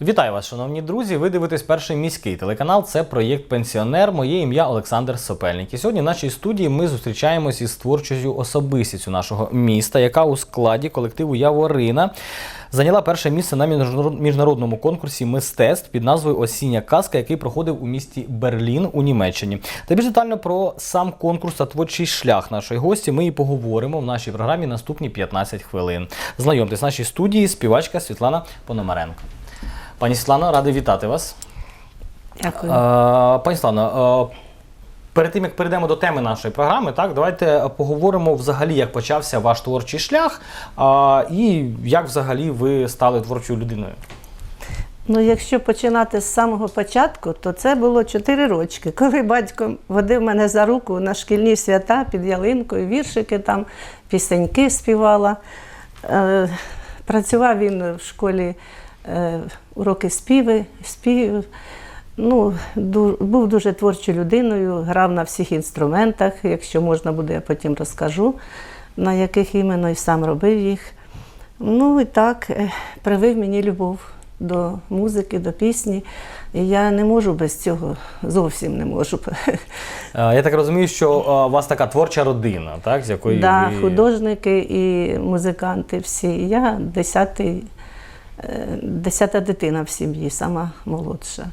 Вітаю вас, шановні друзі. Ви дивитесь перший міський телеканал. Це проєкт Пенсіонер. Моє ім'я Олександр Сопельник. І сьогодні в нашій студії ми зустрічаємось із творчою особистістю нашого міста, яка у складі колективу Яворина зайняла перше місце на міжнарод- міжнародному конкурсі мистецтв під назвою Осіння казка, який проходив у місті Берлін у Німеччині. Та більш детально про сам конкурс та творчий шлях нашої гості. Ми і поговоримо в нашій програмі наступні 15 хвилин. Знайомтесь в нашій студії співачка Світлана Пономаренко. Пані Світлано, радий вітати вас. Дякую. Е, Пані Світлано, е, перед тим як перейдемо до теми нашої програми, так давайте поговоримо взагалі, як почався ваш творчий шлях а, і як взагалі ви стали творчою людиною. Ну, якщо починати з самого початку, то це було 4 рочки, коли батько водив мене за руку на шкільні свята під ялинкою, віршики там, пісеньки співала. Е, працював він в школі уроки співи, спів. Ну, був дуже творчою людиною, грав на всіх інструментах. Якщо можна буде, я потім розкажу, на яких іменно і сам робив їх. Ну і так е, привив мені любов до музики, до пісні. І я не можу без цього, зовсім не можу. Е, Я так розумію, що е, у вас така творча родина, так, з якої Да, ви... художники і музиканти всі. Я десятий, е, десята дитина в сім'ї, сама молодша.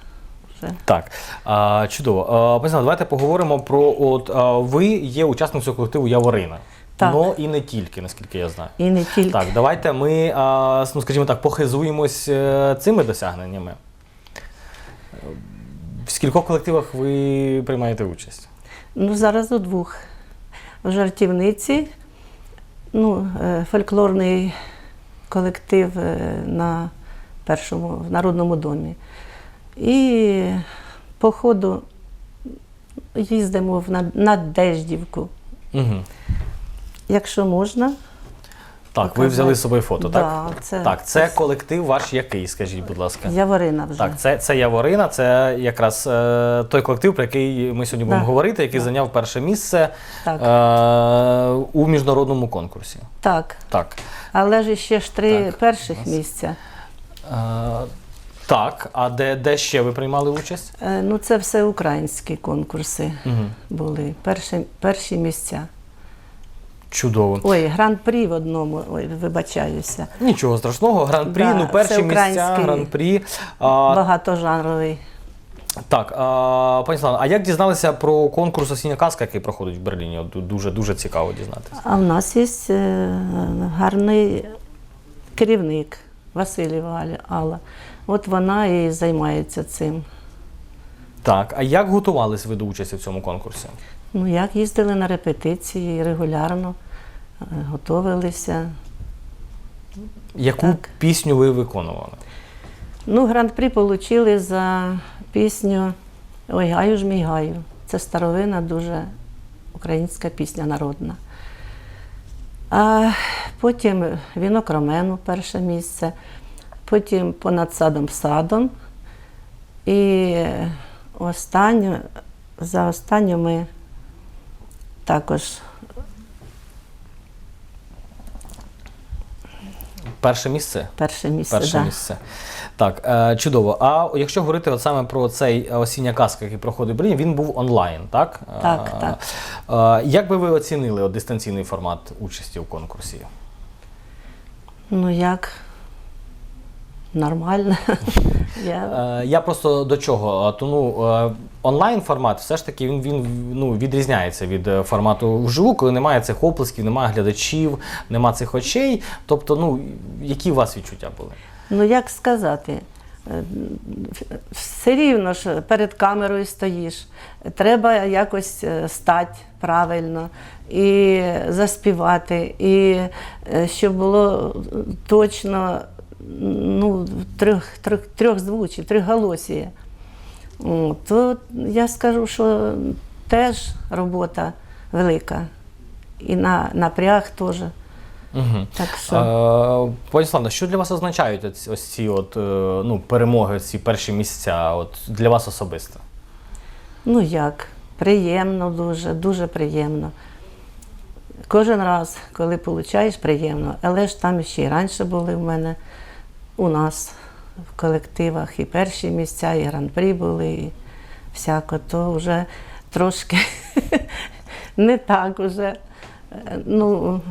Так, а, чудово. Пані давайте поговоримо про от а, ви є учасницею колективу Яворина. Так. Ну і не тільки, наскільки я знаю. І не тільки. Так, давайте ми, а, ну, скажімо так, похизуємось е, цими досягненнями. В скількох колективах ви приймаєте участь? Ну, зараз у двох. В жартівниці, ну, е, фольклорний колектив е, на першому в Народному домі. І по ходу їздимо в Над- Надеждівку. Угу. Якщо можна. Так, ви Показати. взяли з собою фото, Да, так? це- так, це колектив ваш який, скажіть, будь ласка. Яворина вже. Так, це, це Яворина, це якраз е, той колектив, про який ми сьогодні будемо Да. говорити, який зайняв перше місце Так. е, у міжнародному конкурсі. так. Так. Але ж ще ж три Так, перших місця. Е, так, а де, де ще ви приймали участь? Е, Ну, це все українські конкурси були. Перші, перші місця. Чудово. Ой, гран-прі в одному, ой, вибачаюся. Нічого страшного, гран-прі, Да, ну перші місця, гран-прі. А, Багатожанровий. так, а, пані Слава, а як дізналися про конкурс Осіння казка, який проходить в Берліні? От Дуже дуже цікаво дізнатися. А в нас є е, гарний керівник Васильєва Аля- Алла. От вона і займається цим. Так, а як готувались ви до участі в цьому конкурсі? Ну, як їздили на репетиції регулярно, е, готовилися. Яку Так. пісню ви виконували? Ну, гран-прі отримали за пісню Ой, гаю ж мій гаю. Це старовина, дуже українська пісня народна. А потім вінок Ромену перше місце, потім понад садом садом. І останню, за останню ми також Перше місце? перше місце. Перше да. місце. Так, е, чудово. А якщо говорити от саме про цей осіння казка, який проходить в Берліні, він був онлайн, так? Так, Е, так. е, як би ви оцінили от, дистанційний формат участі в конкурсі? Ну як? Нормально. Я... Е, Я просто до чого? Е, То, ну, е, онлайн формат все ж таки він, він ну, відрізняється від е, формату вживу, коли немає цих оплесків, немає глядачів, немає цих очей. Тобто, ну, які у вас відчуття були? Ну як сказати? Все рівно ж перед камерою стоїш. Треба якось стати правильно і заспівати, і щоб було точно ну, трьох, трьох, трьохзвучі, трьохголосіє. О, То я скажу, що теж робота велика. І на напряг теж. Угу. Так що. Пані Славно, що для вас означають ось- ось ці от, е, ну, перемоги, ці перші місця от, для вас особисто? Ну як? Приємно дуже, дуже приємно. Кожен раз, коли получаєш, приємно. Але ж там ще й раніше були в мене у нас в колективах і перші місця, і гран-прі були, і всяко, то вже трошки не так уже. Е, Ну,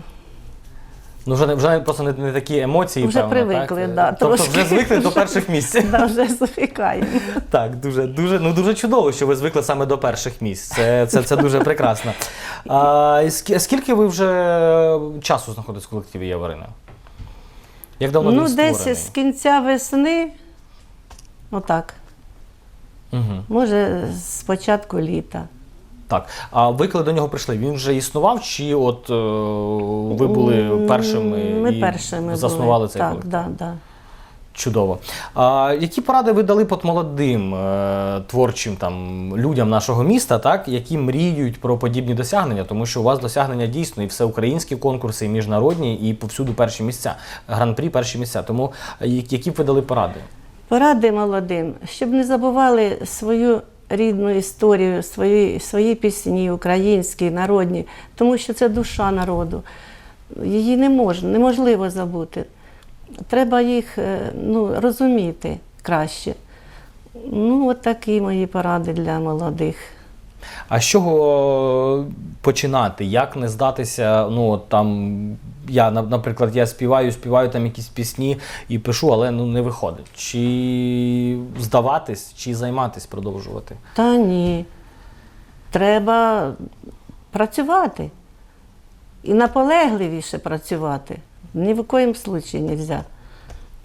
Ну, вже, вже просто не, не такі емоції, Вже певно, привикли, так? да, тобто трошки. вже звикли до перших місць. да, вже звикаємо. Так, дуже, дуже, ну, дуже чудово, що ви звикли саме до перших місць. Це, це, це дуже прекрасно. А, скільки ви вже часу знаходитесь в колективі Яварина? Як давно Ну, він десь створений? з кінця весни, отак, Угу. може, з початку літа. Так. А ви коли до нього прийшли, він вже існував, чи от е, ви були першими Ми і першими заснували були. цей так, колектив? да, да. Чудово. А, які поради ви дали от молодим е, творчим там, людям нашого міста, так, які мріють про подібні досягнення? Тому що у вас досягнення дійсно і всеукраїнські конкурси, і міжнародні, і повсюду перші місця, гран-прі перші місця. Тому е, які б ви дали поради? Поради молодим, щоб не забували свою рідну історію, свої, свої пісні, українські, народні, тому що це душа народу. Її не можна, неможливо забути. Треба їх е, ну, розуміти краще. Ну, от такі мої поради для молодих. А з чого починати? Як не здатися? Ну от там я, наприклад, я співаю, співаю там якісь пісні і пишу, але ну не виходить. Чи здаватись, чи займатись, продовжувати? Та ні. Треба працювати. І наполегливіше працювати. Ні в коїм случаї не можна.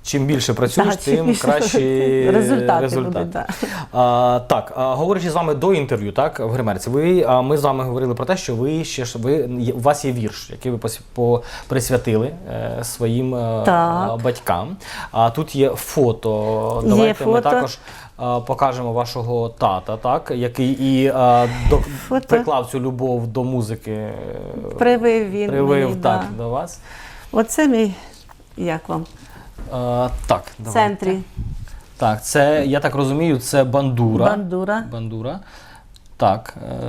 Чим більше працюєш, Да, чим тим більше кращі результати результати. будуть, да. А, так, а, говорячи з вами до інтерв'ю, так, в гримерці, ви, а, ми з вами говорили про те, що ви ще ж ви є- у вас є вірш, який ви пос- по, присвятили е, своїм е, Так. батькам. А тут є фото. Давайте ми фото. також а, покажемо вашого тата, так, який і а, до, Фото. приклав цю любов до музики. е, Привив він привив мені, так, да. до вас. Оце мій, як вам, А, так, в центрі Так, це, я так розумію, це бандура. бандура. Бандура. Так. Е,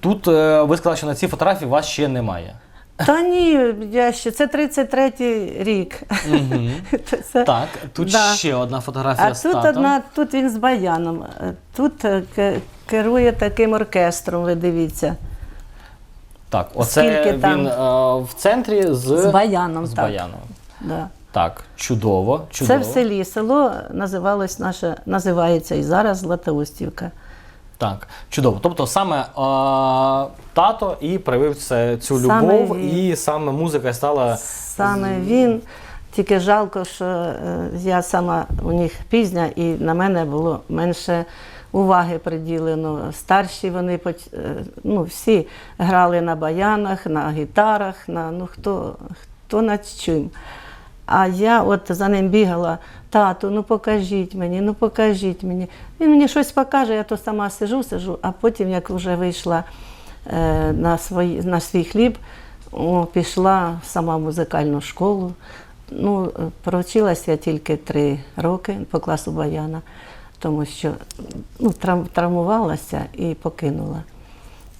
тут е, ви сказали, що на цій фотографії вас ще немає. Та ні, я ще, це 33-й рік. Мгм. Це- Так, тут Да. ще одна фотографія А з тут татом. одна, тут він з баяном. Е, Тут е, ке- керує таким оркестром, ви дивіться. Так, оце Скільки він там? е, в центрі з, З баяном, з так. баяном. Да. Так, чудово. чудово. Це в селі. Село називалось наше, називається і зараз Златоустівка. Так, чудово. Тобто саме е, тато і привив це, цю Саме любов, він. і саме музика стала. Саме він. Тільки жалко, що е, я сама у них пізня, і на мене було менше уваги приділено. Старші вони е, ну, всі грали на баянах, на гітарах, на ну хто, хто над чим. А я от за ним бігала, тату, ну покажіть мені, ну покажіть мені. Він мені щось покаже, я то сама сижу, сижу, а потім, як вже вийшла е, на, свої, на свій хліб, о, пішла сама в музикальну школу. Ну, е, провчилася я тільки три роки по класу баяна, тому що ну, травмувалася і покинула.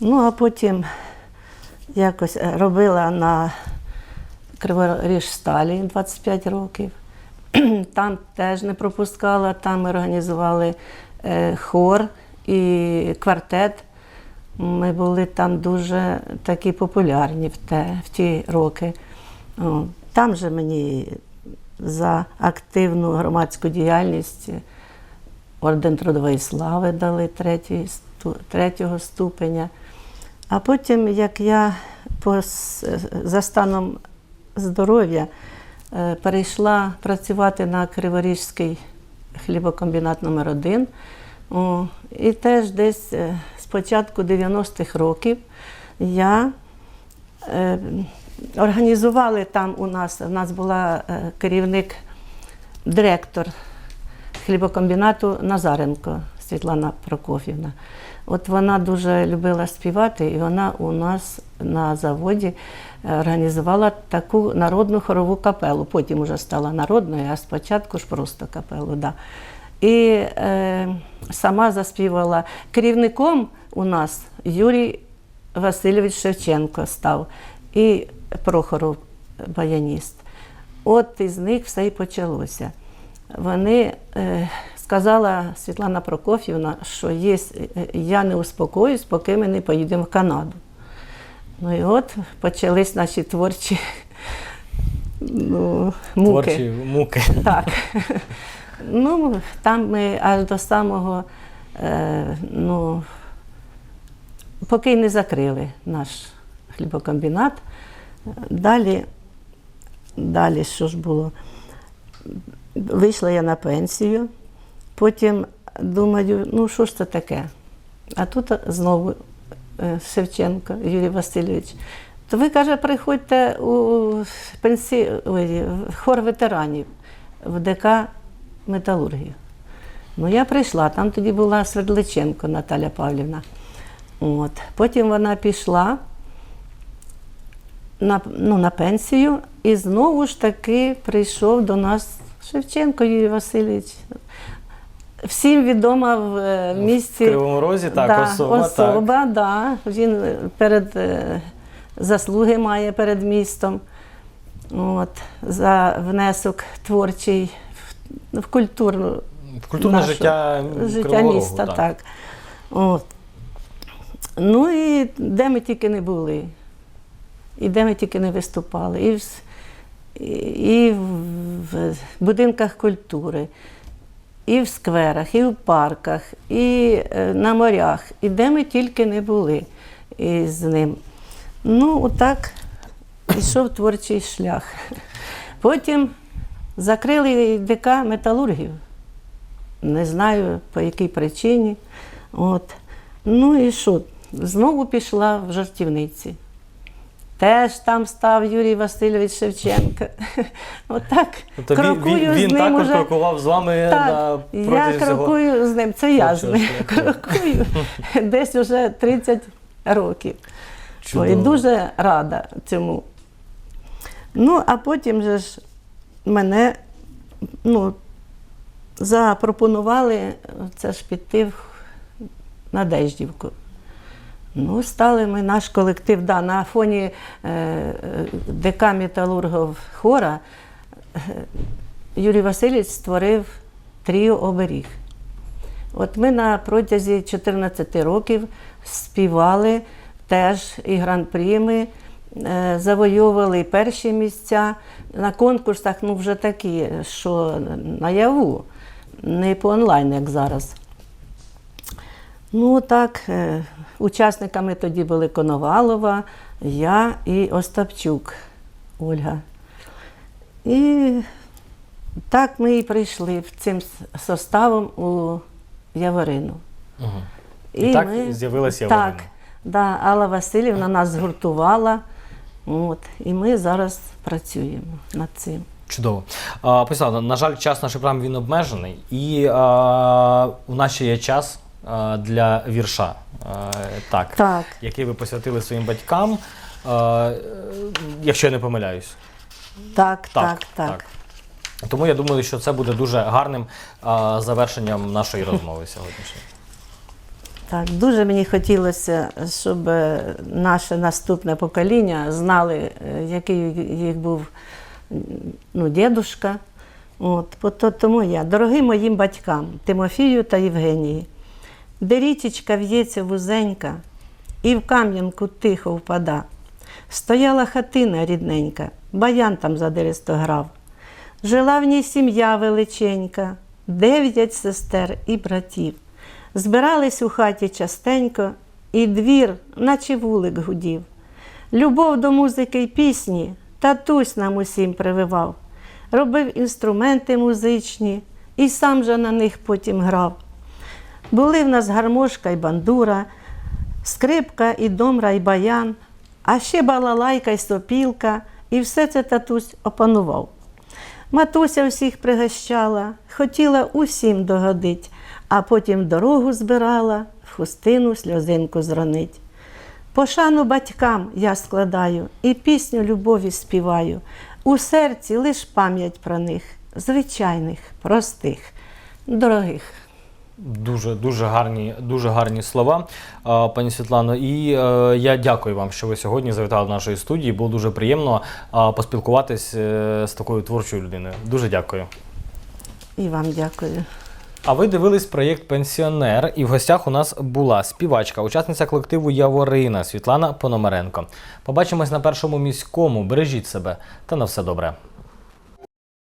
Ну, а потім якось е, робила на Криворіжсталі 25 років. Там теж не пропускала, там ми організували е, хор і квартет. Ми були там дуже такі популярні в, те, в ті роки. Там же мені за активну громадську діяльність орден Трудової слави дали третього ступеня. А потім, як я по, за станом здоров'я е, перейшла працювати на Криворізький хлібокомбінат номер 1 і теж десь е, з початку 90-х років я е, організували там у нас, у нас була керівник, директор хлібокомбінату Назаренко Світлана Прокофівна. От вона дуже любила співати, і вона у нас на заводі е, організувала таку народну хорову капелу. Потім вже стала народною, а спочатку ж просто капелу. Да. І е, сама заспівала. Керівником у нас Юрій Васильович Шевченко став і Прохоров баяніст. От із них все і почалося. Вони е, сказала Світлана Прокоф'євна, що є, е, я не успокоюсь, поки ми не поїдемо в Канаду. Ну і от почались наші творчі ну, муки. Творчі муки. Так. Ну, там ми аж до самого, е, ну, поки не закрили наш хлібокомбінат. Далі, далі що ж було? Вийшла я на пенсію, потім думаю, ну що ж це таке? А тут знову е, Шевченко Юрій Васильович. То ви, каже, приходьте у пенсі... Ой, в хор ветеранів в ДК Металургію. Ну, я прийшла, там тоді була Свердличенко Наталя Павлівна. От. Потім вона пішла на, ну, на пенсію і знову ж таки прийшов до нас Шевченко Юрій Васильович. Всім відома в е, В місті. Кривому Розі, так, да, особа. особа да. Він е, перед е, заслуги має перед містом. От, за внесок творчий в, в культурну В культурне нашу- життя, життя Кривого Рогу, міста. Так. От. Ну і де ми тільки не були, і де ми тільки не виступали, і в, і- в будинках культури, і в скверах, і в парках, і е, на морях, і де ми тільки не були із ним. Ну, отак пішов творчий шлях. Потім закрили ДК металургів. Не знаю по якій причині. От. Ну і що? Знову пішла в жартівниці. Теж там став Юрій Васильович Шевченко. Отак. Тобто він, крокую він, з ним також уже. крокував з вами на Так, я протязі всього. крокую з ним, це я з ним крокую десь вже 30 років. Чудово. дуже рада цьому. Ну, а потім же ж мене ну, запропонували це ж піти в Надеждівку. Ну, стали ми, наш колектив, да, на фоні е, ДК Металургов хора е, Юрій Васильович створив тріо оберіг. От ми на протязі 14 років співали теж і гран-прі ми е, завойовували перші місця на конкурсах, ну вже такі, що наяву, не по онлайн, як зараз. Ну так, е, учасниками тоді були Коновалова, я і Остапчук Ольга. І так ми і прийшли цим составом у Яворину. Мгм. І так з'явилась Яворина. Так, да, Алла Васильівна нас згуртувала. От, і ми зараз працюємо над цим. Чудово. Писала, на жаль, час нашої програми він обмежений, і а, у нас ще є час для вірша. Так, Так. який ви посвятили своїм батькам, е, якщо я не помиляюсь. Так, так, так. Тому я думаю, що це буде дуже гарним а, завершенням нашої розмови сьогоднішньої. Так, дуже мені хотілося, щоб е, наше наступне покоління знали, е, який їх був ну, дідушка. От, тому я, дорогим моїм батькам, Тимофію та Євгенії, де річечка в'ється вузенька, і в кам'янку тихо впада. Стояла хатина рідненька, баян там задиристо грав. Жила в ній сім'я величенька, дев'ять сестер і братів. Збирались у хаті частенько, і двір, наче вулик гудів. Любов до музики й пісні татусь нам усім прививав. Робив інструменти музичні і сам же на них потім грав. Були в нас гармошка й бандура, скрипка і домра й баян, а ще балалайка й сопілка, і все це татусь опанував. Матуся всіх пригощала, хотіла усім догодить, а потім дорогу збирала, в хустину сльозинку зронить. Пошану батькам я складаю і пісню любові співаю. У серці лиш пам'ять про них, звичайних, простих, дорогих. Дуже дуже гарні, дуже гарні слова, пані Світлано. І е, я дякую вам, що ви сьогодні завітали до нашої студії. Було дуже приємно поспілкуватись е, з такою творчою людиною. Дуже дякую. І вам дякую. А ви дивились проєкт Пенсіонер, і в гостях у нас була співачка, учасниця колективу Яворина Світлана Пономаренко. Побачимось на першому міському. Бережіть себе та на все добре.